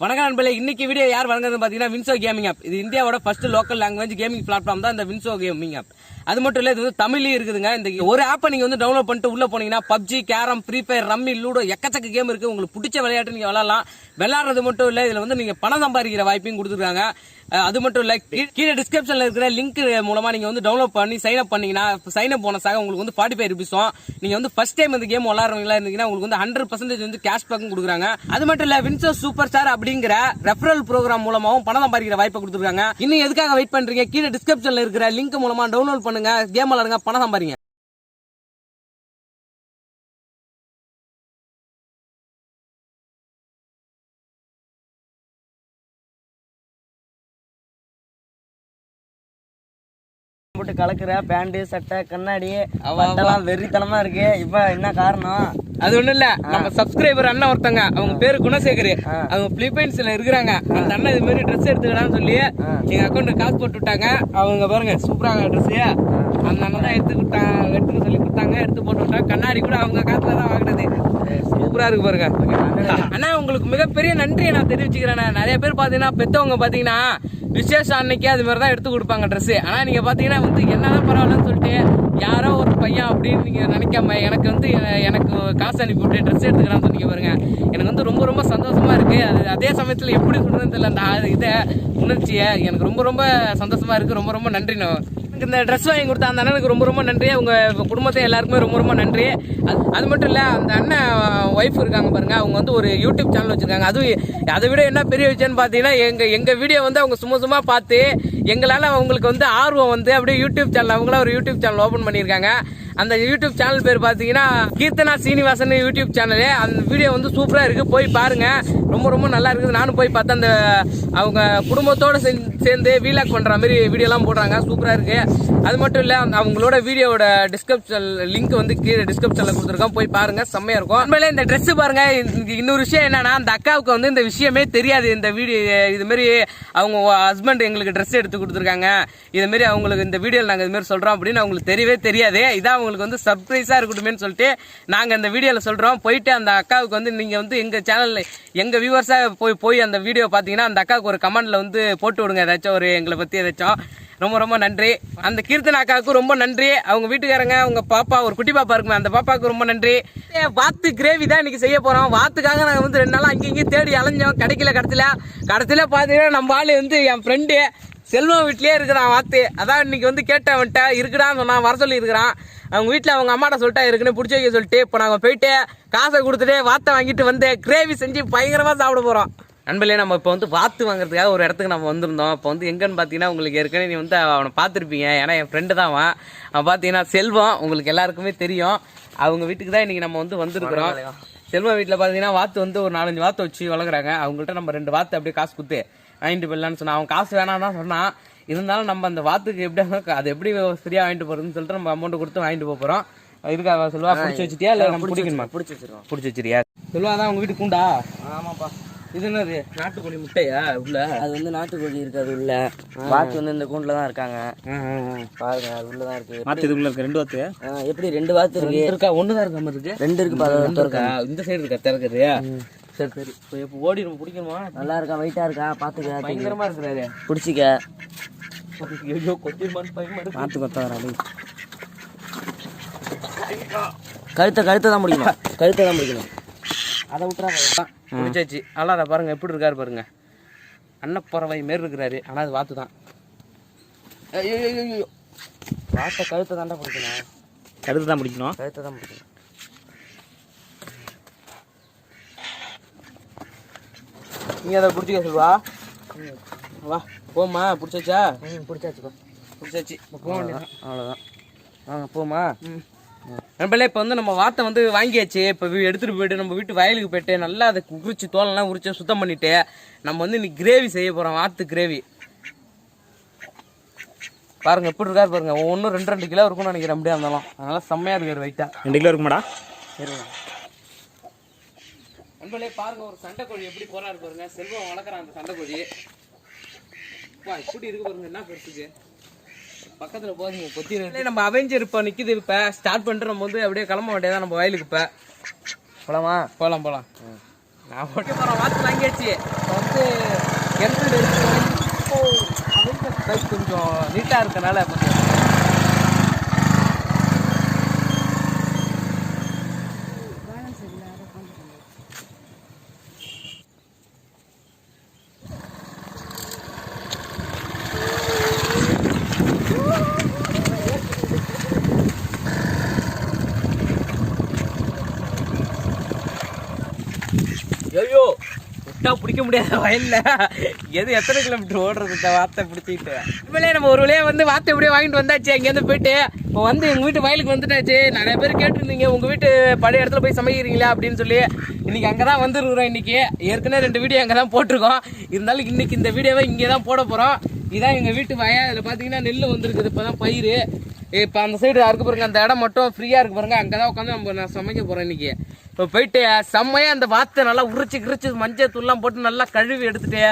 வணக்கம் நண்பர்களே இன்னைக்கு வீடியோ யார் வழங்குறது பார்த்தீங்கன்னா வின்சோ கேமிங் ஆப் இது இந்தியாவோட first local language gaming platform தான் இந்த வின்சோ கேமிங் ஆப் அது மட்டும் இல்லை இது வந்து தமிழ்லேயும் இருக்குதுங்க. இந்த ஒரு ஆப்பை நீங்கள் வந்து டவுன்லோட் பண்ணிட்டு உள்ள போனீங்கன்னா PUBG carrom free fire rummy ludo எக்கச்சக்க கேம் இருக்குது உங்களுக்கு பிடிச்ச விளையாட்டு நீங்கள் விளாட்லாம் விளாட்றது மட்டும் இல்லை இதில் வந்து நீங்கள் பணம் சம்பாதிக்கிற வாய்ப்பையும் கொடுத்துருக்காங்க. அது மட்டும் இல்லை கீழே டிஸ்கிரிப்ஷனில் இருக்கிற லிங்க் மூலமாக நீங்கள் வந்து டவுன்லோட் பண்ணி சைன் அப் பண்ணீங்கன்னா சைன் அப் போனஸாக உங்களுக்கு வந்து ஃபார்ட்டி ஃபைவ் ருபீஸும் நீங்கள் வந்து ஃபர்ஸ்ட் டைம் இந்த கேம் விளாட்றவங்களா இருந்தீங்கன்னா உங்களுக்கு வந்து ஹண்ட்ரட் பர்சன்டேஜ் வந்து கேஷ் பேக்கும் கொடுக்குறாங்க. அது மட்டும் இல்லை வின்சோ சூப்பர் ஸ்டார் அப்படி அப்படிங்கிற ரெஃபரல் ப்ரோக்ராம் மூலமாவும் பணம் சம்பாதிக்கிற வாய்ப்பை கொடுத்துருக்காங்க. இன்னும் எதுக்காக வெயிட் பண்றீங்க? கீழே டிஸ்கிரிப்ஷன்ல இருக்கிற லிங்க் மூலமா டவுன்லோட் பண்ணுங்க. கேம் விளாடுங்க பணம் சம்பாதிங்க. போட்டு கலக்குற பேண்ட் சட்டை கண்ணாடி அவ, பட்டெல்லாம் வெறித்தனமா இருக்கு. இப்ப என்ன காரணம்? அது ஒண்ணும் இல்ல. நம்ம சப்ஸ்கிரைபர் அண்ணன் ஒருத்தங்க. அவங்க பேரு குணசேகர். அவங்க பிலிப்பைன்ஸ்ல இருக்கிறாங்க. அந்த அண்ணன் இது மாதிரி ட்ரெஸ் எடுத்துக்கலாம்னு சொல்லி எங்க அக்கௌண்ட் காசு போட்டு விட்டாங்க. அவங்க பாருங்க சூப்பராங்க ட்ரெஸ் அந்த அண்ணன் தான் எடுத்து கொடுத்தாங்க எடுத்துக்க சொல்லி கொடுத்தாங்க. எடுத்து போட்டு விட்டாங்க கண்ணாடி கூட அவங்க காசுல தான் வாங்கினது சூப்பரா இருக்கு பாருங்க. அண்ணா உங்களுக்கு மிகப்பெரிய நன்றியை நான் தெரிவிச்சுக்கிறேன் நிறைய பேர் பாத்தீங்கன்னா பெத்தவங்க பாத்தீங்கன்னா விசேஷம் அன்னைக்கு அது மாதிரி தான் எடுத்து கொடுப்பாங்க ட்ரெஸ் ஆனா நீங்க பாத்தீங்கன்னா வந்து என்னதான் பரவாயில்லன்னு சொல்லிட்டு யாரோ ஒரு பையன் அப்படின்னு நீங்க நினைக்காம எனக்கு வந்து எனக்கு காசு அனுப்பி விட்டு ட்ரெஸ் எடுத்துக்கிறான்னு சொன்னீங்க பாருங்க. எனக்கு வந்து ரொம்ப ரொம்ப சந்தோஷமா இருக்கு. அது அதே சமயத்துல எப்படி சொல்றதுன்னு தெரியல அந்த இதை உணர்ச்சியை எனக்கு ரொம்ப ரொம்ப சந்தோஷமா இருக்கு. ரொம்ப ரொம்ப நன்றி நான் இந்த ட்ரெஸ் வாங்கி கொடுத்த அந்த அண்ணனுக்கு ரொம்ப ரொம்ப நன்றி. உங்கள் குடும்பத்தை எல்லாருக்குமே ரொம்ப ரொம்ப நன்றி. அது அது மட்டும் இல்லை அந்த அண்ணன் ஒய்ஃப் இருக்காங்க பாருங்கள் அவங்க வந்து ஒரு யூடியூப் சேனல் வச்சுருக்காங்க. அதுவும் அதை விட என்ன பெரிய விஷயம்னு பார்த்தீங்கன்னா எங்கள் எங்கள் வீடியோ வந்து அவங்க சும்மா சும்மா பார்த்து எங்களால் அவங்களுக்கு வந்து ஆர்வம் வந்து அப்படியே யூடியூப் சேனல் அவங்களா ஒரு யூடியூப் சேனல் ஓப்பன் பண்ணியிருக்காங்க. அந்த யூடியூப் சேனல் பேர் பார்த்தீங்கன்னா கீர்த்தனா சீனிவாசன் யூடியூப் சேனலு அந்த வீடியோ வந்து சூப்பராக இருக்குது போய் பாருங்கள் ரொம்ப ரொம்ப நல்லா இருக்குது. நானும் போய் பார்த்தேன். அந்த அவங்க குடும்பத்தோடு சேர்ந்து- சேர்ந்து வீலாக் பண்ணுற மாதிரி வீடியோலாம் போடுறாங்க. சூப்பராக இருக்குது அது மட்டும் இல்லை அவங்களோட வீடியோவோட டிஸ்கிரிப்ஷன் லிங்க் வந்து கீழே டிஸ்கிரிப்ஷனில் கொடுத்துருக்கோம். போய் பாருங்கள் செம்மையாக இருக்கும். உண்மையிலே இந்த ட்ரெஸ்ஸு பாருங்கள் இன்னொரு விஷயம் என்னென்னா அந்த அக்காவுக்கு வந்து இந்த விஷயமே தெரியாது. இந்த வீடியோ இதுமாரி அவங்க ஹஸ்பண்ட் எங்களுக்கு ட்ரெஸ் எடுத்து கொடுத்துருக்காங்க. இதுமாரி அவங்களுக்கு இந்த வீடியோவில் நாங்கள் இதுமாரி சொல்கிறோம் அப்படின்னு அவங்களுக்கு தெரியவே தெரியாது. இதான் உங்களுக்கு வந்து சர்ப்ரைஸாக இருக்கட்டுமேன்னு சொல்லிட்டு நாங்கள் அந்த வீடியோவில் சொல்கிறோம் போயிட்டு அந்த அக்காவுக்கு வந்து நீங்கள் வந்து எங்கள் சேனலில் எங்கள் வியூவர்ஸாக போய் போய் அந்த வீடியோ பார்த்தீங்கன்னா அந்த அக்காவுக்கு ஒரு கமெண்டில் வந்து போட்டு விடுங்க. ஏதாச்சும் ஒரு எங்களை பற்றி ஏதாச்சும். ரொம்ப ரொம்ப நன்றி. அந்த கீர்த்தன அக்காவுக்கு ரொம்ப நன்றி. அவங்க வீட்டுக்காரங்க அவங்க பாப்பா ஒரு குட்டி பாப்பா இருக்குமே அந்த பாப்பாவுக்கு ரொம்ப நன்றி. வாத்து கிரேவி தான் இன்னைக்கு செய்ய போகிறோம் வாத்துக்காக நாங்கள் வந்து ரெண்டு நாளா அங்கேயும் இங்கேயும் தேடி அலைஞ்சோம். கிடைக்கல கடத்தில் கடத்தில் பார்த்தீங்கன்னா நம்ம ஆள் வந்து என் ஃப்ரெண்டு செல்வம் வீட்லயே இருக்கிறான் வாத்து அதான் இன்னைக்கு வந்து கேட்டேன் அவன்கிட்ட இருக்குடான்னு சொன்னான் வர சொல்லி இருக்கிறான் அவங்க வீட்டில் அவங்க அம்மாட்ட சொல்லிட்டா இருக்குன்னு பிடிச்சி வைக்க சொல்லிட்டு இப்போ நாங்கள் போயிட்டு காசை கொடுத்துட்டு வாத்தை வாங்கிட்டு வந்து கிரேவி செஞ்சு பயங்கரமாக சாப்பிட போகிறோம் நண்பர்களே நம்ம இப்போ வந்து வாத்து வாங்குறதுக்காக ஒரு இடத்துக்கு நம்ம வந்திருந்தோம். இப்போ வந்து எங்கன்னு பார்த்தீங்கன்னா உங்களுக்கு ஏற்கனவே நீ வந்து அவனை பார்த்துருப்பீங்க. ஏன்னா என் ஃப்ரெண்டு தான் அவன். அவன் பார்த்தீங்கன்னா செல்வம் உங்களுக்கு எல்லாருக்குமே தெரியும். அவங்க வீட்டுக்கு தான் இன்னைக்கு நம்ம வந்து வந்திருக்கிறோம். செல்வம் வீட்டில் பார்த்தீங்கன்னா வாத்து வந்து ஒரு நாலஞ்சு வாத்து வச்சு வளர்க்குறாங்க. அவங்கள்ட்ட நம்ம ரெண்டு வாத்து அப்படியே காசு கொடுத்து வாங்கிட்டு போயிடலான்னு சொன்னான். அவன் காசு வேணாம் தான் சொன்னான். இருந்தாலும் நம்ம அந்த வாத்துக்கு எப்படி அது எப்படி சரியா வாங்கிட்டு போறதுன்னு சொல்லிட்டு நம்ம அமௌண்ட் கொடுத்து வாங்கிட்டு போக போறோம். இருக்கா சொல்லுவா பிடிச்சி வச்சிட்டியா? இல்ல நம்ம பிடிக்கணுமா? பிடிச்சி வச்சிருக்கோம் பிடிச்சி வச்சிரியா சொல்லுவா அதான் உங்க வீட்டுக்கு கூண்டா? ஆமாப்பா. இது என்னது? நாட்டுக்கோழி முட்டையா உள்ள? அது வந்து நாட்டுக்கோழி இருக்கு அது உள்ள வாத்து வந்து இந்த கூண்டுல தான் இருக்காங்க. பாருங்க அது உள்ளதான் இருக்கு. மாத்து இதுக்குள்ள இருக்கு ரெண்டு வாத்து? எப்படி ரெண்டு வாத்து இருக்கு? இருக்கா? ஒண்ணுதான் இருக்கா இருக்கு ரெண்டு இருக்கு பா, ரெண்டு இருக்கா? இந்த சைடு இருக்கா? திறக்குது. சரி சரி. இப்போ இப்போ ஓடி நம்ம பிடிக்கணுமா? நல்லா இருக்கா வெயிட்டா இருக்கா? பாத்துக்க பயங்கரமா இருக்கிறாரு. பிடிச்சிக்க. ஐயோ கொத்திருமான்னு பயமா இருக்கு. மாத்து கொத்த வர கழுத்தை கழுத்தை தான் முடிக்கணும் கழுத்தை தான் முடிக்கணும் அதை விட்டுறாங்க பிடிச்சாச்சு அல்லாத பாருங்க எப்படி இருக்காரு பாருங்க. அன்னப்பறவை மாரி இருக்கிறாரு. ஆனா அது வாத்து தான். ஐயோ வாட்டை கழுத்தை தாண்டா பிடிக்கணும். கடுத்து தான் பிடிக்கணும். கழுத்தை தான் பிடிக்கணும். நீ அதை பிடிச்சிக்க சொல்வா வா போம்மா பிடிச்சாச்சா? ம் பிடிச்சாச்சுக்கோ. பிடிச்சாச்சு. இப்போ போக வேண்டியதான் அவ்வளோதான் வாங்க போமா நண்பர்களே இப்போ வந்து நம்ம வாத்தை வந்து வாங்கியாச்சு. இப்போ எடுத்துட்டு போயிட்டு நம்ம வீட்டு வயலுக்கு போயிட்டு நல்லா அதை உரிச்சு தோலெல்லாம் உரிச்சு சுத்தம் பண்ணிட்டு நம்ம வந்து இன்னைக்கு கிரேவி செய்ய போறோம் வாத்து கிரேவி பாருங்க எப்படி இருக்காரு பாருங்க. ஒவ்வொன்றும் ரெண்டு ரெண்டு கிலோ இருக்கும்னு நினைக்கிறேன் அப்படியே இருந்தாலும். அதனால செம்மையா இருக்காரு வெயிட்டா ரெண்டு கிலோ இருக்குமாடா? நண்பர்களே பாருங்க ஒரு சண்டைக்கோழி எப்படி போறாரு பாருங்க. செல்வம் வளர்க்குறான் அந்த சண்டைக்கோழி வா இப்படி இருக்கு பாருங்க என்ன பெருசுக்கு? பக்கத்துல போதுங்க கொத்திரே நம்ம அவெஞ்சர் இப்போ நிக்குது இப்போ. ஸ்டார்ட் பண்ணிட்டு நம்ம வந்து அப்படியே கிளம்ப மாட்டேதான் நம்ம வயலுக்கு இப்போ. போலாமா? போகலாம் போகலாம் நான் போட்டு போகிறேன் வாத்து வாங்கியாச்சு. வந்து கிணறு கொஞ்சம் நீட்டாக இருக்கனால கொஞ்சம் விட்டா பிடிக்க முடியாத வயல்ல. எது எத்தனை கிலோமீட்டர் ஓடுறது இந்த வார்த்தை பிடிச்சிட்டு இனிமேலே நம்ம ஒரு வழியா வந்து வார்த்தை எப்படியே வாங்கிட்டு வந்தாச்சு அங்கேருந்து போயிட்டு இப்போ வந்து எங்க வீட்டு வயலுக்கு வந்துட்டாச்சு. நிறைய பேர் கேட்டிருந்தீங்க உங்க வீட்டு பழைய இடத்துல போய் சமைக்கிறீங்களா அப்படின்னு சொல்லி. இன்னைக்கு அங்கதான் வந்துருக்குறோம் இன்னைக்கு. ஏற்கனவே ரெண்டு வீடியோ அங்கே தான் போட்டிருக்கோம். இருந்தாலும் இன்னைக்கு இந்த வீடியோவை இங்கே தான் போட போறோம். இதான் எங்க வீட்டு வய அதில் பார்த்தீங்கன்னா நெல் வந்திருக்குது இப்போதான் பயிர். இப்போ அந்த சைடு அறுக்க பாருங்க அந்த இடம் மட்டும் ஃப்ரீயாக இருக்கு பாருங்க அங்கதான் உட்காந்து நம்ம நான் சமைக்க போகிறேன் இன்னைக்கு. இப்போ போயிட்டு செம்மையாக அந்த வாத்தை நல்லா உரிச்சு கிரிச்சு மஞ்சள் தூள்லாம் போட்டு நல்லா கழுவி எடுத்துட்டு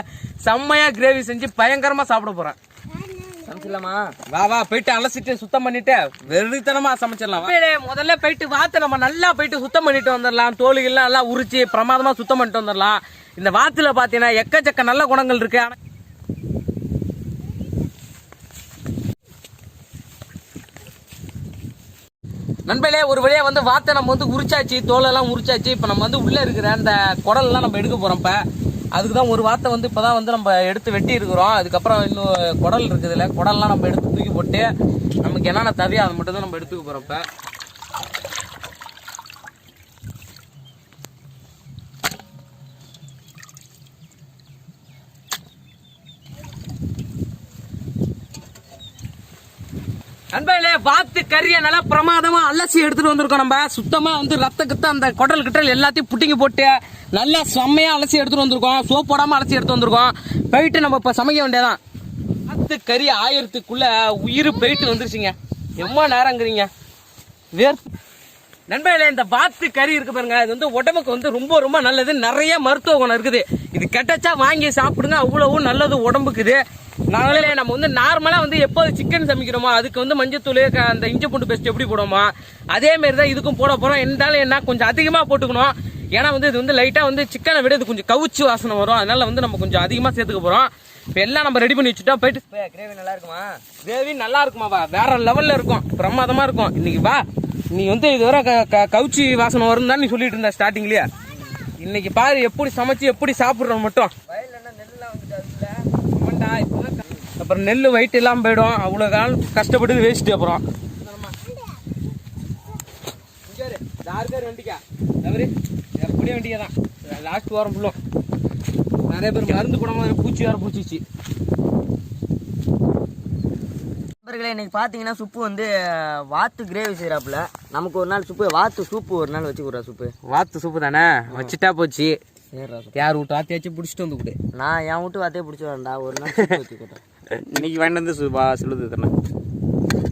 செம்மையாக கிரேவி செஞ்சு பயங்கரமாக சாப்பிட போகிறேன் சமைச்சிடலாமா? வா வா போயிட்டு அலசிட்டு சுத்தம் பண்ணிட்டு வெறித்தனமா சமைச்சிடலாம் முதல்ல போயிட்டு வாத்தை நம்ம நல்லா போயிட்டு சுத்தம் பண்ணிட்டு வந்துடலாம். தோலுகள்லாம் நல்லா உரிச்சு பிரமாதமாக சுத்தம் பண்ணிட்டு வந்துடலாம். இந்த வாத்துல பார்த்தீங்கன்னா எக்கச்சக்க நல்ல குணங்கள் இருக்கு. நண்பர்களே ஒரு வழியாக வந்து வாத்தை நம்ம வந்து உரிச்சாச்சு தோலெல்லாம் உரிச்சாச்சு இப்போ நம்ம வந்து உள்ளே இருக்கிற அந்த குடல்லாம் நம்ம எடுக்க போகிறோம் இப்போ. அதுக்கு தான் ஒரு வார்த்தை வந்து இப்போ தான் வந்து நம்ம எடுத்து வெட்டி இருக்கிறோம். அதுக்கப்புறம் இன்னும் குடல் இருக்குதுல்ல குடல்லாம் நம்ம எடுத்து தூக்கி போட்டு நமக்கு என்னென்ன தேவையோ அதை மட்டும் தான் நம்ம எடுத்துக்க போகிறோம் இப்போ நண்பர்களே வாத்து கறியை நல்லா பிரமாதமா அலசி எடுத்துட்டு வந்திருக்கோம் நம்ம. சுத்தமா வந்து ரத்த கித்த அந்த குடல் கிட்டல் எல்லாத்தையும் புட்டிங்க போட்டு நல்லா செம்மையா அலசி எடுத்துட்டு வந்திருக்கோம். சோப் போடாம அலசி எடுத்து வந்திருக்கோம். போயிட்டு நம்ம இப்ப சமைக்க வேண்டியதான் வாத்து கறி ஆயிரத்துக்குள்ள உயிர் போயிட்டு வந்துருச்சுங்க. எவ்வளோ நேரங்கிறீங்க? வேர்த்து நண்பர்களே இந்த வாத்து கறி இருக்கு பாருங்க. இது வந்து உடம்புக்கு வந்து ரொம்ப ரொம்ப நல்லது. நிறைய மருத்துவ குணம் இருக்குது. இது கெட்டச்சா வாங்கி சாப்பிடுங்க. அவ்வளவும் நல்லது உடம்புக்கு இது. நாங்களே நம்ம வந்து நார்மலா வந்து எப்போது சிக்கன் சமைக்கிறோமோ அதுக்கு வந்து மஞ்சத்தூள் அந்த இஞ்சி பூண்டு பேஸ்ட் எப்படி போடுவோமோ அதே மாதிரி தான் இதுக்கும் போட போறோம். இருந்தாலும் என்ன கொஞ்சம் அதிகமா போட்டுக்கணும். ஏன்னா வந்து இது வந்து லைட்டா வந்து சிக்கனை விட இது கொஞ்சம் கவுச்சு வாசனை வரும். அதனால வந்து நம்ம கொஞ்சம் அதிகமா சேர்த்துக்க போறோம். இப்போ எல்லாம் நம்ம ரெடி பண்ணி வச்சுட்டா போயிட்டு கிரேவி நல்லா இருக்குமா? கிரேவி நல்லா இருக்குமாவா? வேற லெவல்ல இருக்கும். பிரமாதமா இருக்கும். இன்னைக்கு வா. நீ வந்து இதுவரை கவுச்சி வாசனை வரும் தான் நீ சொல்லிட்டு இருந்த ஸ்டார்டிங்லயே இன்னைக்கு பாரு எப்படி சமைச்சு எப்படி சாப்பிடுறோம் மட்டும். அப்புறம் நெல் வயிட்டு எல்லாம் போயிடும். அவ்வளவு காலம் கஷ்டப்பட்டு வேஸ்ட் அப்புறம். வண்டிக்கா எப்படியும் வண்டிக்கா தான் லாஸ்ட் வாரம் ஃபுல்லும் நிறைய பேர் மருந்து போடாம பூச்சி வேற பூச்சிச்சு. நண்பர்களே இன்னைக்கு பார்த்தீங்கன்னா சுப்பு வந்து வாத்து கிரேவி செய்கிறாப்புல நமக்கு ஒரு நாள் சுப்பு வாத்து சூப்பு ஒரு நாள் வச்சு கொடுறா சுப்பு. வாத்து சூப்பு தானே? வச்சுட்டா போச்சு. யார் விட்டு ஆத்தியாச்சும் பிடிச்சிட்டு வந்து கொடு. நான் என் வீட்டு வாத்தையே பிடிச்சி வரேன்டா. ஒரு நாள் இன்னைக்கு வாங்கிட்டு வந்து சு- வா சொல்லுது தானே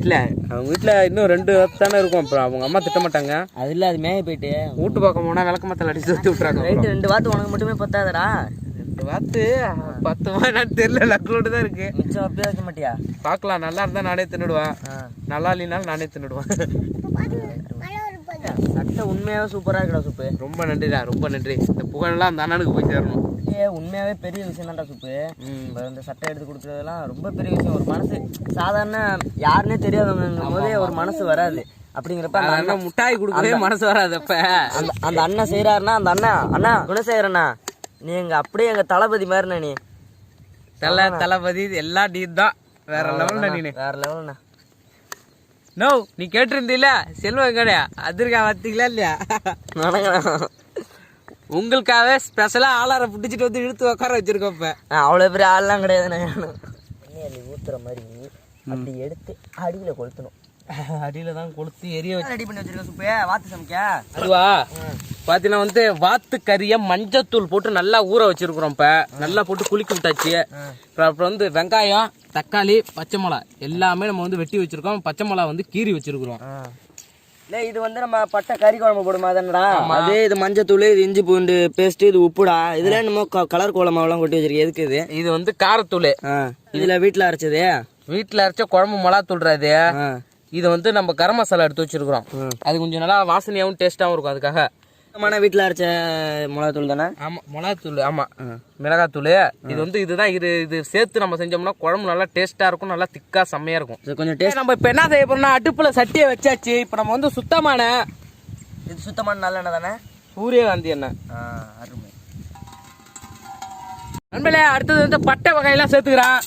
இல்ல அவங்க வீட்டுல இன்னும் ரெண்டு வாத்து தானே இருக்கும். அப்புறம் அவங்க அம்மா திட்ட மாட்டாங்க. அது இல்லை அது மேய போயிட்டு. வீட்டு பக்கம் போனா விளக்க மத்தல அடிச்சு விட்டுறாங்க ரைட்டு ரெண்டு வாத்து உனக்கு மட்டுமே பத்தாதடா. வாத்து பத்து என்னன்னு தெரியல லக்கோடு தான் இருக்கு. மிச்சம் அப்படியே வைக்க மாட்டியா? பார்க்கலாம் நல்லா இருந்தா நானே தின்னுடுவேன் நல்லா இல்லைனாலும் நானே தின்னுடுவேன் சட்டை உண்மையாகவே சூப்பராக இருக்குடா சுப்பு. ரொம்ப நன்றிடா ரொம்ப நன்றி. இந்த புகழெல்லாம் அந்த அண்ணனுக்கு போய் சேரணும். ஏ உண்மையாகவே பெரிய விஷயம் தான்டா சுப்பு. இந்த சட்டை எடுத்து கொடுக்குறதெல்லாம் ரொம்ப பெரிய விஷயம். ஒரு மனசு சாதாரண யாருன்னே தெரியாதவங்க போதே ஒரு மனசு வராது. அப்படிங்கிறப்ப அந்த அண்ணன் முட்டாய் கொடுக்கவே மனசு வராது அப்ப. அந்த அந்த அண்ணன் செய்யறாருன்னா அந்த அண்ணா அண்ணா குணசேகரண்ணா நீ எங்க அப்படியே எங்க தளபதி மாதிரிண்ணா நீ. தலை தளபதி எல்லாம் நீ தான். வேற லெவல்ல நீ வேற லெவல்ண்ணா நோ நீ கேட்டிருந்தீல செல்வம் கிடையா? அதிர்கா பார்த்தீங்களா இல்லையா? உங்களுக்காகவே ஸ்பெஷலா ஆளார பிடிச்சிட்டு வந்து இழுத்து உட்கார வச்சிருக்கோம் இப்ப. அவ்வளோ பெரிய ஆள்லாம் கிடையாதுண்ணா எண்ணெய் ஊத்துற மாதிரி அப்படி எடுத்து அடியில கொளுத்தணும். அடியில தான் கொளுத்து எரிய வச்சு ரெடி பண்ணி வச்சிருக்க சுப்பு வாத்து சமைக்க. அதுவா பாத்தீங்கன்னா வந்து வாத்து கறிய மஞ்சத்தூள் போட்டு நல்லா ஊற வச்சிருக்கிறோம் இப்ப. நல்லா போட்டு குளிக்க விட்டாச்சு. அப்புறம் அப்புறம் வந்து வெங்காயம் தக்காளி பச்சை மிளகா எல்லாமே நம்ம வந்து வெட்டி வச்சிருக்கோம். பச்சை மிளகா வந்து கீறி வச்சிருக்கிறோம். இல்லை இது வந்து நம்ம பட்டை கறி குழம்பு போடுமா தானடா அதே இது மஞ்சத்தூள் இது இஞ்சி பூண்டு பேஸ்ட் இது உப்புடா. இதுல க- கலர் கோலமாவெல்லாம் கொட்டி வச்சிருக்கு. எதுக்கு இது? இது வந்து காரத்தூள். இதுல வீட்டில் அரைச்சது? வீட்டுல அரைச்ச குழம்பு மிளகா தூள்றாது இது வந்து நம்ம கரம் மசாலா எடுத்து வச்சிருக்கிறோம். அது கொஞ்சம் நல்லா வாசனையாகவும் டேஸ்டாகவும் இருக்கும் அதுக்காக. சுத்தமான வீட்டில் அரைச்ச மிளகாத்தூள் தானே? ஆமா மிளகாத்தூள் ஆமா. மிளகாத்தூள். இது வந்து இதுதான் இது இது சேர்த்து நம்ம செஞ்சோம்னா குழம்பு நல்லா டேஸ்டா இருக்கும் நல்லா திக்கா செம்மையா இருக்கும். இது கொஞ்சம் டேஸ்ட் நம்ம இப்போ என்ன செய்ய போறோம்னா அடுப்புல சட்டியை வச்சாச்சு. இப்போ நம்ம வந்து சுத்தமான இது சுத்தமான நல்லெண்ணெய் தானே? சூரியகாந்தி எண்ணெய். அருமை. நண்பர்களே அடுத்தது வந்து பட்டை வகையெல்லாம் சேர்த்துக்கிறேன்.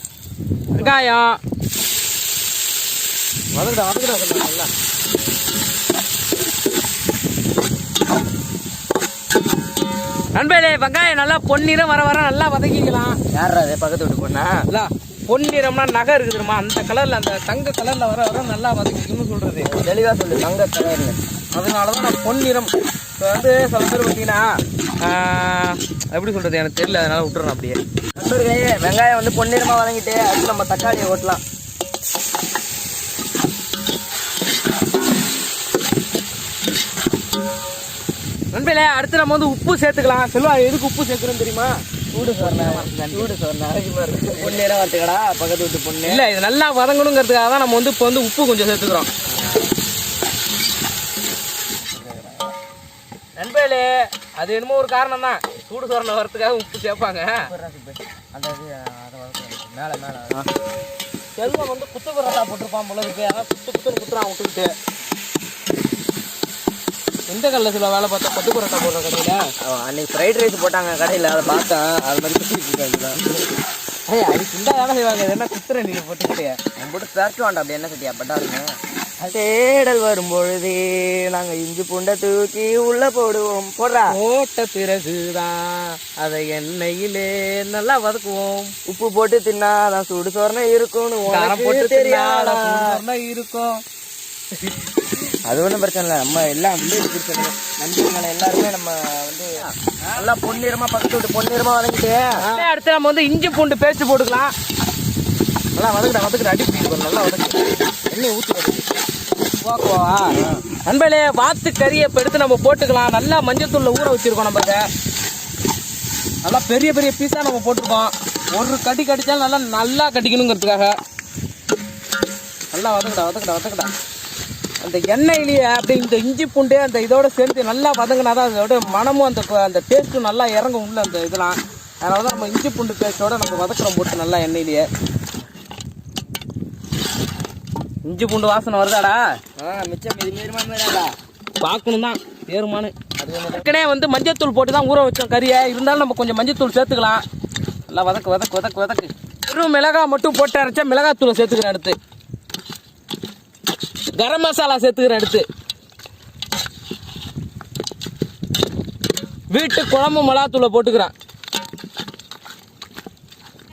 வெங்காயம். வதக்குடா கொஞ்சம் நல்லா. நண்பர்களே வெங்காயம் நல்லா பொன்னிறம் வர வர நல்லா வதக்கிக்கலாம். யார் அது பக்கத்து வீட்டு பொண்ணா இல்ல பொன்னிறம்னா நகை இருக்குது தெரியுமா? அந்த கலர்ல அந்த தங்க கலர்ல வர வர நல்லா வதக்கிக்கணும்னு சொல்றது. தெளிவாக சொல்லு தங்க கலர்னு அதனால தான் நான் பொன்னிறம். இப்போ வந்து சில பேர் பார்த்தீங்கன்னா எப்படி சொல்றது? எனக்கு தெரியல அதனால விட்டுறேன் அப்படியே. நண்பர்களே வெங்காயம் வந்து பொன்னிறமாக வதங்கிட்டு அடுத்து நம்ம தக்காளியை ஓட்டலாம். நண்பர்களே அடுத்து நம்ம வந்து உப்பு சேர்த்துக்கலாம். செல்வா எதுக்கு உப்பு சேர்க்குறோம் தெரியுமா? சூடு சொன்ன சூடு சொன்ன பொன்னிறம் வரட்டுக்கடா பக்கத்து வீட்டு பொண்ணு. இல்ல இது நல்லா வதங்கணுங்கிறதுக்காக தான் நம்ம வந்து இப்போ வந்து உப்பு கொஞ்சம் சேர்த்துக்கிறோம். நண்பர்களே அது என்னமோ ஒரு காரணம் தான் சூடு சோரணை வரதுக்காக உப்பு சேர்ப்பாங்க. அந்த. மேலே மேலே. செல்வம் வந்து குத்து பரோட்டா போட்டிருப்பான் போல இருக்கு. அதான் குத்து குத்துன்னு குத்துறான் விட்டுக்கிட்டு. எந்த கல்ல சில வேலை பார்த்தா கொத்து பரோட்டா போடுற கடையில? அன்னைக்கு ஃப்ரைட் ரைஸ் போட்டாங்க கடையில் அதை பார்த்தேன் அது மாதிரி குத்திட்டு இருக்காங்க ஏய் அது சிந்தா வேலை செய்வாங்க. என்ன குத்துற நீங்க போட்டுக்கிட்டு? அவன் போட்டு பேரட்டு வேண்டாம் அப்படி என்ன சட்டியா பட்டாருங்க தேடல் வரும் பொழுதே நாங்க இஞ்சி பூண்டை தூக்கி உள்ள போடுவோம். போடுறா. போட்ட பிறகுதான் அதை எண்ணெயிலே நல்லா வதக்குவோம். உப்பு போட்டு தின்னாதான் சுடு சோறனை இருக்கும்னு காரம் உனக்கு போட்டு தெரியாதா? தெரியாதா இருக்கும். அது ஒன்றும் பிரச்சனை இல்லை. நம்ம எல்லாம் வில்லேஜ் பிடிச்சது நம்பிக்கைகளை எல்லாருமே நம்ம வந்து நல்லா பொன்னிறமா பக்கத்து விட்டு பொன்னிறமா வதங்கிட்டு அடுத்து நம்ம வந்து இஞ்சி பூண்டு பேஸ்ட் போட்டுக்கலாம். நல்லா வதக்கிட்ட வதக்கிட்ட அடி பிடிக்கும் நல்லா வதக்கு. எண்ணெய் ஊற்றி போக்குவா நண்பர்களே வாத்து கறியை இப்போ எடுத்து நம்ம போட்டுக்கலாம். நல்லா மஞ்சத்தூள்ல ஊற வச்சிருக்கோம் நம்ம. நல்லா பெரிய பெரிய பீஸாக நம்ம போட்டிருக்கோம். ஒரு கடி கடிச்சாலும் நல்லா நல்லா கடிக்கணுங்கிறதுக்காக நல்லா வதக்கடா வதக்கடா வதக்கடா. அந்த எண்ணெயிலேயே அப்படியே இந்த இஞ்சி பூண்டு அந்த இதோட சேர்த்து நல்லா வதங்கினா தான் அதோட மனமும் அந்த அந்த டேஸ்ட்டும் நல்லா இறங்கும் உள்ள அந்த இதெல்லாம். அதனால தான் நம்ம இஞ்சி பூண்டு பேஸ்ட்டோட நம்ம வதக்குறோம் போட்டு நல்லா எண்ணெயிலேயே. இஞ்சி பூண்டு வாசனை வருதாடா? ஆ மிச்சம் இது மீறமா மீறாதா? பார்க்கணும் தான் ஏறுமானு ஏற்கனவே வந்து மஞ்சத்தூள் போட்டு தான் ஊற வச்சோம் கறியை. இருந்தாலும் நம்ம கொஞ்சம் மஞ்சத்தூள் சேர்த்துக்கலாம். நல்லா வதக்கு வதக்கு வதக்கு வதக்கு. வெறும் மிளகாய் மட்டும் போட்டு அரைச்சா மிளகாத்தூளை சேர்த்துக்கிறேன் அடுத்து. கரம் மசாலா சேர்த்துக்கிறேன் அடுத்து வீட்டு குழம்பு மிளகாத்தூளை போட்டுக்கிறேன்.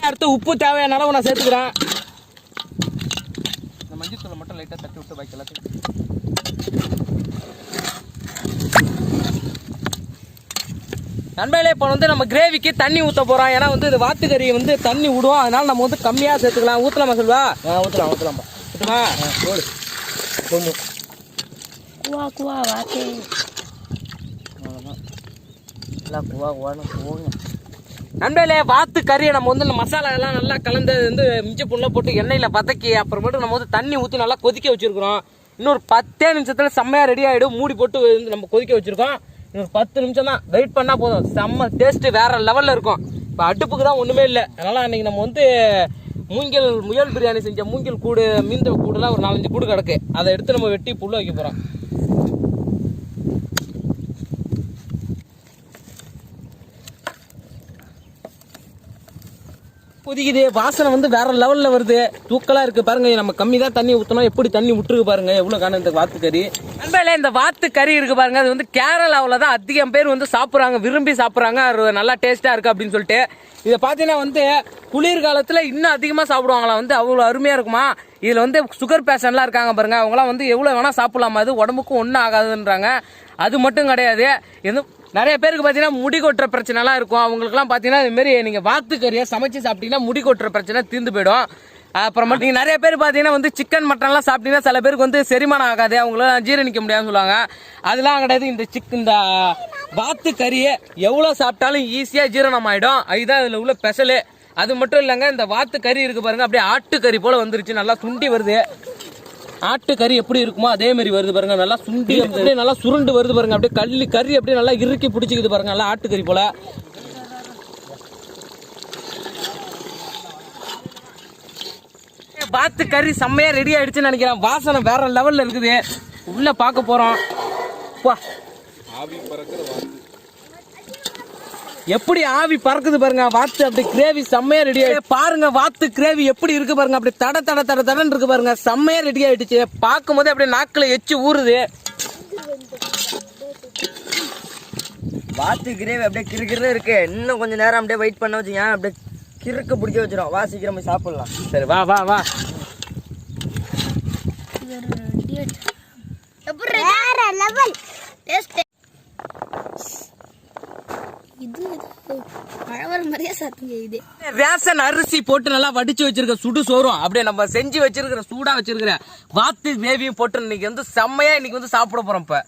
அடுத்து உப்பு தேவையான அளவு நான் சேர்த்துக்கிறேன். இந்த மஞ்சத்தூளை மட்டும் லைட்டாக தட்டி விட்டு பாக்கி எல்லாத்தையும் நண்பர்களே இப்போ வந்து நம்ம கிரேவிக்கு தண்ணி ஊற்ற போகிறோம் ஏன்னா வந்து இது வாத்துக்கறி வந்து தண்ணி விடும். அதனால நம்ம வந்து கம்மியாக சேர்த்துக்கலாம். ஊற்றலாமா சொல்வா? ஆ ஊற்றலாம் ஊற்றலாம்பா ஊற்றுமா போடு. கொஞ்சம் குவா குவா வாத்தே அவ்வளோதான் எல்லாம் குவா குவான்னு போங்க. நண்பர்களே வாத்து கறியை நம்ம வந்து இந்த மசாலா எல்லாம் நல்லா கலந்து வந்து மிஞ்சி புண்ணில் போட்டு எண்ணெயில் பதக்கி அப்புறமேட்டு நம்ம வந்து தண்ணி ஊற்றி நல்லா கொதிக்க வச்சிருக்கிறோம். இன்னொரு பத்தே நிமிஷத்தில் செம்மையாக ரெடி ஆகிடும் மூடி போட்டு வந்து நம்ம கொதிக்க வச்சிருக்கோம். இன்னொரு பத்து நிமிஷம் தான். வெயிட் பண்ணால் போதும். செம்ம டேஸ்ட்டு வேற லெவலில் இருக்கும். இப்போ அடுப்புக்கு தான் ஒன்றுமே இல்லை. அதனால் அன்றைக்கி நம்ம வந்து மூங்கில் முயல் பிரியாணி செஞ்ச மூங்கில் கூடு மீந்த கூடுலாம் ஒரு நாலஞ்சு கூடு கிடக்கு. அதை எடுத்து நம்ம வெட்டி புல் வைக்க போகிறோம் கொதிக்குது. வாசனை வந்து வேற லெவல்ல வருது. தூக்கலா இருக்கு பாருங்க. நம்ம கம்மி தான் தண்ணி ஊத்தணும் எப்படி தண்ணி விட்டுருக்கு பாருங்க. எவ்வளவு காணும் இந்த வாத்து கறி நண்பர்களே இந்த வாத்து கறி இருக்கு பாருங்க. அது வந்து கேரளாவில் தான் அதிகம் பேர் வந்து சாப்பிட்றாங்க. விரும்பி சாப்பிட்றாங்க. அது நல்லா டேஸ்டா இருக்கு அப்படின்னு சொல்லிட்டு. இதை பார்த்தீங்கன்னா வந்து குளிர்காலத்தில் இன்னும் அதிகமாக சாப்பிடுவாங்களா? வந்து அவ்வளோ அருமையாக இருக்குமா? இதில் வந்து சுகர் பேஷண்ட்லாம் இருக்காங்க பாருங்க. அவங்களாம் வந்து எவ்வளோ வேணால் சாப்பிடலாமா? அது உடம்புக்கும் ஒன்றும் ஆகாதுன்றாங்க. அது மட்டும் கிடையாது. எதுவும் நிறைய பேருக்கு பார்த்தீங்கன்னா முடி கொட்டுற பிரச்சனைலாம் இருக்கும். அவங்களுக்குலாம் பார்த்தீங்கன்னா இதுமாரி நீங்கள் வாத்துக்கறியை சமைச்சு சாப்பிட்டீங்கன்னா முடி கொட்டுற பிரச்சனை தீர்ந்து போயிடும். அப்புறமா நீங்கள் நிறைய பேர் பார்த்தீங்கன்னா வந்து சிக்கன் மட்டன்லாம் சாப்பிட்டீங்கன்னா சில பேருக்கு வந்து செரிமானம் ஆகாது. அவங்களால ஜீரணிக்க முடியாதுன்னு சொல்லுவாங்க. அதெல்லாம் கிடையாது. இந்த சிக் இந்த வாத்து கறியை எவ்வளோ சாப்பிட்டாலும் ஈஸியாக ஜீரணம் ஆகிடும் அதுதான் இதில் உள்ள ஸ்பெஷலு அது மட்டும் இல்லைங்க இந்த வாத்து கறி இருக்கு பாருங்க அப்படியே ஆட்டுக்கறி போல் வந்துருச்சு. நல்லா சுண்டி வருது. ஆட்டுக்கறி எப்படி இருக்குமோ அதே மாதிரி வருது பாருங்க. நல்லா சுண்டி அப்படியே நல்லா சுருண்டு வருது பாருங்க. அப்படியே கல்லி கறி அப்படியே நல்லா இறுக்கி பிடிச்சிக்குது பாருங்க. நல்லா ஆட்டுக்கறி போல. பாத்து கறி செம்மையா ரெடி ஆயிடுச்சுன்னு நினைக்கிறேன். வாசனை வேற லெவல்ல இருக்குது. உள்ள பார்க்க போறோம். வா. எப்படி ஆவி பறக்குது பாருங்க வாத்து அப்படி கிரேவி செம்மையா ரெடி ஆயிடுச்சு. பாருங்க வாத்து கிரேவி எப்படி இருக்கு பாருங்க அப்படி தட தட தட தடன்னு இருக்கு பாருங்க செம்மையா ரெடி ஆயிடுச்சு. பார்க்கும் போதே அப்படியே நாக்குல எச்சு ஊறுது. வாத்து கிரேவி அப்படியே கிறுகிறு இருக்கு. இன்னும் கொஞ்சம் நேரம் அப்படியே வெயிட் பண்ண வச்சுங்க அப்படியே கிறுக்க பிடிக்க வச்சிரும். வா சீக்கிரம் போய் சாப்பிடலாம். சரி வா வா வா. டேஸ்ட் இது மழை மாதிரியே சாத்துங்க இது. ரேஷன் அரிசி போட்டு நல்லா வடிச்சு வச்சிருக்க சுடு சோறும் அப்படியே நம்ம செஞ்சு வச்சிருக்கிற சூடா வச்சிருக்கிற வாத்து கிரேவியும் போட்டு இன்னைக்கு வந்து செம்மையா இன்னைக்கு வந்து சாப்பிட போறோம் இப்ப.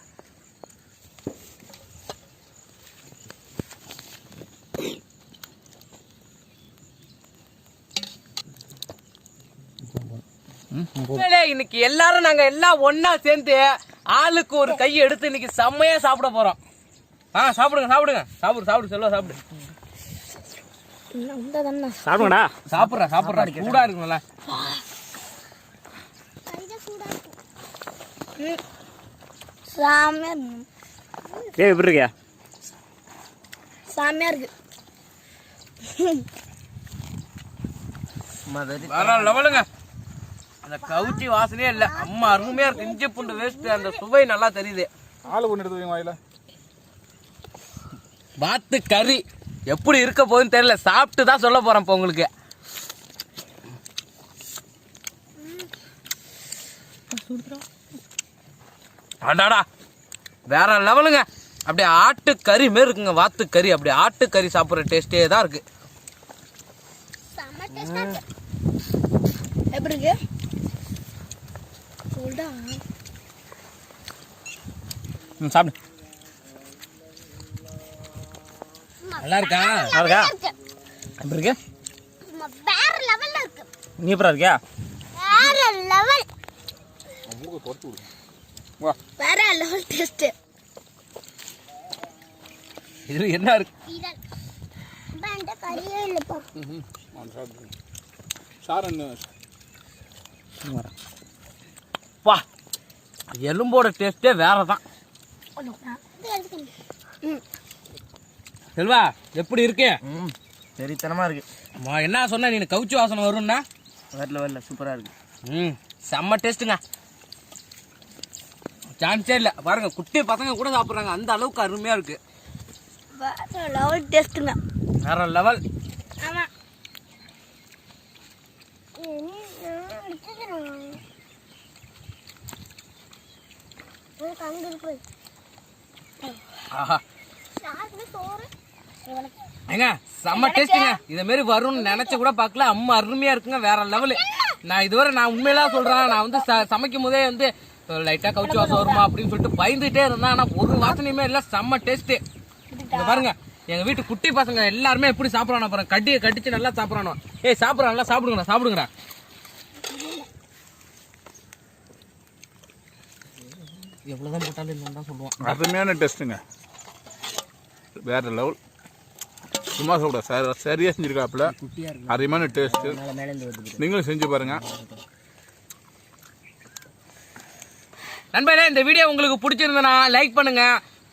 இன்னைக்கு எல்லாரும் நாங்க எல்லாம் ஒன்னா சேர்ந்து ஆளுக்கு ஒரு கை எடுத்து இன்னைக்கு செம்மையா சாப்பிட போறோம். ஆ சாப்பிடுங்க சாப்பிடுங்க. சாப்பிடு சாப்பிடு செல்வா சாப்பிடு. சாப்பிடுங்கடா. சாப்பிடுறா சாப்பிடுறா. சூடா இருக்குங்களா சாமியா இருக்கு. ஏ எப்படி இருக்கியா? சாமியா இருக்கு. வேற லெவலுங்க. அந்த கவுச்சி வாசனையே இல்ல. அம்மா அருமையா இருக்கு. இஞ்சி பூண்டு வேஸ்ட் அந்த சுவை நல்லா தெரியுது. ஆளு கொண்டு எடுத்து வாயில. வாத்து கறி. எப்படி இருக்க போகுதுன்னு தெரியல. சாப்பிட்டு தான் சொல்ல போறேன் இப்போ உங்களுக்கு. அடாடா. வேற லெவலுங்க. அப்படியே ஆட்டு கறி மாரி இருக்குங்க வாத்து கறி. அப்படியே ஆட்டு கறி சாப்பிட்ற டேஸ்டே தான் இருக்கு. எப்படி இருக்கு? சாப்பிடு. நல்லா இருக்கா நல்லா இருக்கா எப்படி இருக்கு வேற லெவல்ல இருக்கு. நீ எப்படா இருக்கியா? வேற லெவல் வேற லெவல் டேஸ்ட் இது என்ன இருக்கு? கறியே இல்லப்பா சார் என்ன? வா. எலும்போட டேஸ்டே வேற தான் செல்வா எப்படி இருக்கு? ம் சரித்தனமா இருக்கு. என்ன சொன்ன? நீ கவுச்சி வாசனை வரும்னா? வேற லெவல்ல சூப்பரா இருக்கு. ம் செம்ம டேஸ்ட்டுங்க சான்ஸே இல்லை. பாருங்க குட்டி பசங்க கூட சாப்பிட்றாங்க. அந்த அளவுக்கு அருமையா இருக்கு. வேற லெவல் டேஸ்ட்டுங்க வேற லெவல் ஆமா. ஆஹா. ஏங்க செம்ம டேஸ்ட்டுங்க இதை மாரி வரும்னு நினைச்சு கூட பார்க்கல. அம்மா அருமையா இருக்குங்க வேற லெவலு நான் இதுவரை நான் உண்மையெல்லாம் சொல்றேன். நான் வந்து ச- சமைக்கும் போதே வந்து லைட்டா கவுச்சி வாசம் வருமா? அப்படின்னு சொல்லிட்டு பயந்துட்டே இருந்தேன். ஆனா ஒரு வாசனையுமே இல்ல செம்ம டேஸ்ட் இங்க பாருங்க எங்க வீட்டு குட்டி பசங்க எல்லாருமே எப்படி சாப்பிடறானோ பாருங்க. கட்டியை கட்டிச்சு நல்லா சாப்பிடறானோ ஏய் சாப்பிடறா நல்லா சாப்பிடுங்கடா சாப்பிடுங்கடா. எவ்வளவுதான் போட்டாலும் இல்லைன்னு தான் சொல்லுவான். அருமையான டெஸ்ட்டுங்க வேற லெவல் சும்மா சொல்ற சார் சரியா செஞ்சிருக்காப்புல. அருமையான டேஸ்ட் மேல இருந்து வருது நீங்களும் செஞ்சு பாருங்க. நண்பர்களே இந்த வீடியோ உங்களுக்கு பிடிச்சிருந்தனா லைக் பண்ணுங்க.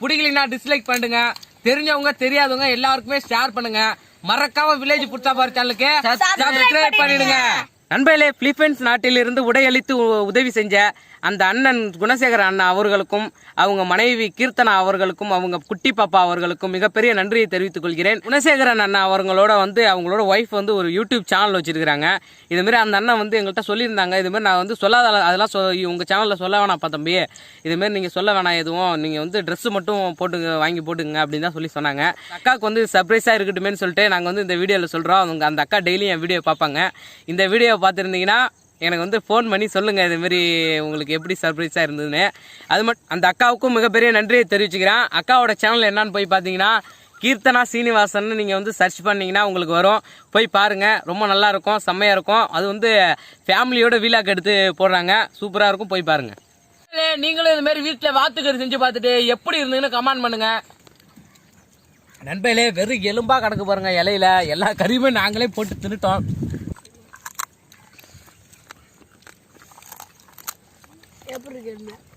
பிடிக்கலைன்னா டிஸ்லைக் பண்ணுங்க. தெரிஞ்சவங்க தெரியாதவங்க எல்லாருக்குமே ஷேர் பண்ணுங்க. மறக்காம வில்லேஜ் புட்சா பார் சேனலுக்கு சப்ஸ்கிரைப் பண்ணிடுங்க. நண்பர்களே பிலிப்பைன்ஸ் நாட்டிலிருந்து உடையளித்து உதவி செஞ்ச அந்த அண்ணன் குணசேகர அண்ணா அவர்களுக்கும் அவங்க மனைவி கீர்த்தனா அவர்களுக்கும் அவங்க குட்டி பாப்பா அவர்களுக்கும் மிகப்பெரிய நன்றியை தெரிவித்துக் கொள்கிறேன். குணசேகரன் அண்ணா அவங்களோட வந்து அவங்களோட ஒய்ஃப் வந்து ஒரு யூடியூப் சேனல் வச்சிருக்கிறாங்க. இது அந்த அண்ணன் வந்து எங்கள்கிட்ட சொல்லியிருந்தாங்க. இதுமாரி நான் வந்து சொல்லாத அதெல்லாம் சொ உங்கள் சேனலில் சொல்ல வேணாம்ப்பா தம்பி. இதுமாரி நீங்கள் சொல்ல வேணாம் எதுவும். நீங்கள் வந்து ட்ரெஸ்ஸு மட்டும் போட்டுங்க வாங்கி போட்டுங்க அப்படின்னு தான் சொல்லி சொன்னாங்க. அக்காவுக்கு வந்து சர்ப்ரைஸாக இருக்கட்டுமேன்னு சொல்லிட்டு நாங்கள் வந்து இந்த வீடியோவில் சொல்கிறோம் அவங்க அந்த அக்கா டெய்லியும் என் வீடியோ பார்ப்பாங்க. இந்த வீடியோ பார்த்துருந்தீங்கன்னா எனக்கு வந்து ஃபோன் பண்ணி சொல்லுங்கள் இது மாதிரி உங்களுக்கு எப்படி சர்ப்ரைஸாக இருந்ததுன்னு. அது மட்டும் அந்த அக்காவுக்கும் மிகப்பெரிய நன்றியை தெரிவிச்சுக்கிறேன். அக்காவோட சேனல் என்னன்னு போய் பார்த்தீங்கன்னா கீர்த்தனா சீனிவாசன் நீங்கள் வந்து சர்ச் பண்ணீங்கன்னா உங்களுக்கு வரும். போய் பாருங்க ரொம்ப நல்லா இருக்கும் செம்மையாக இருக்கும். அது வந்து ஃபேமிலியோட வீலாக் எடுத்து போடுறாங்க. சூப்பராக இருக்கும் போய் பாருங்க. நீங்களும் இது மாதிரி வீட்டில் வாத்துக்கறி செஞ்சு பார்த்துட்டு எப்படி இருந்ததுன்னு கமெண்ட் பண்ணுங்க. நண்பர்களே வெறும் எலும்பா கிடக்கு பாருங்க இலையில. எல்லா கறியுமே நாங்களே போட்டு தின்னுட்டோம். எப்படி இருக்கு